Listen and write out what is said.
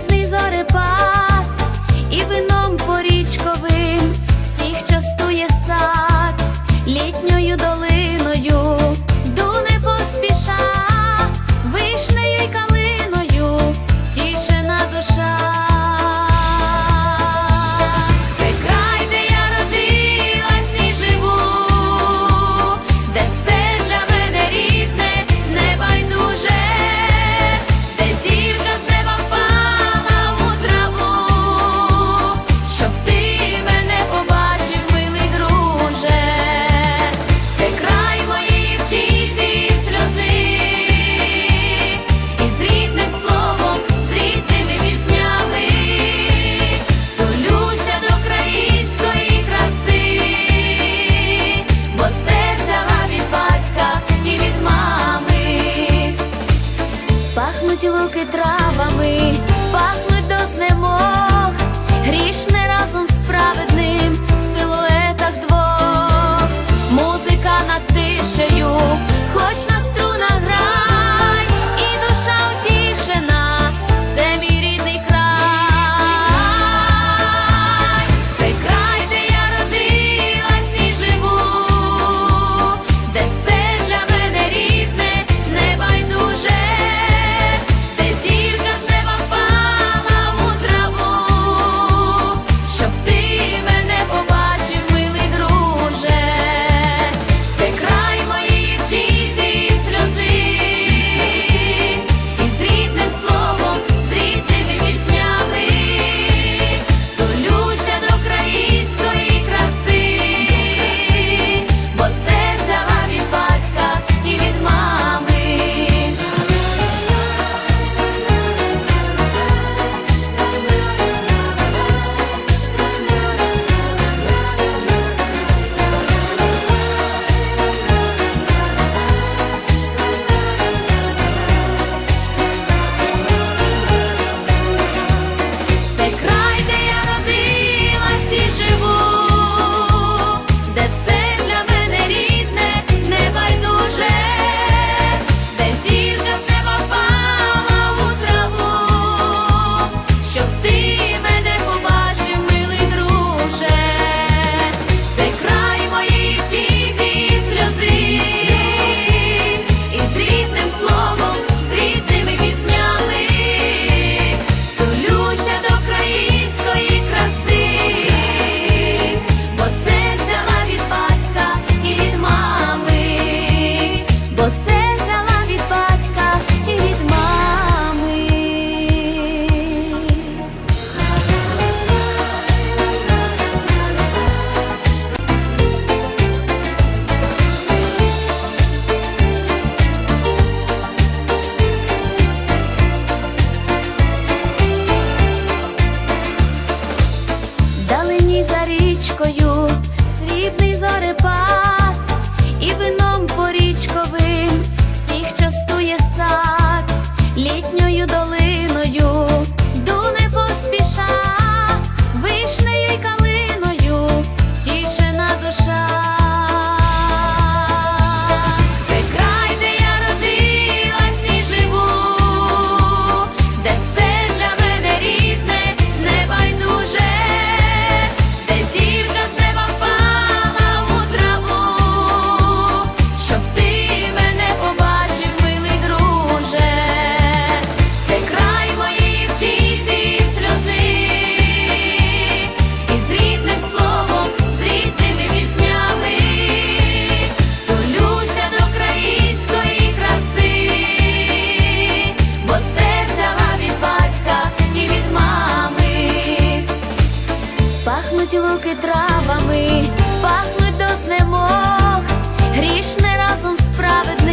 please ore pa Руки травами пахнуть до знемог, грішне. травами, пахли до знемог, грішне разом справедливо.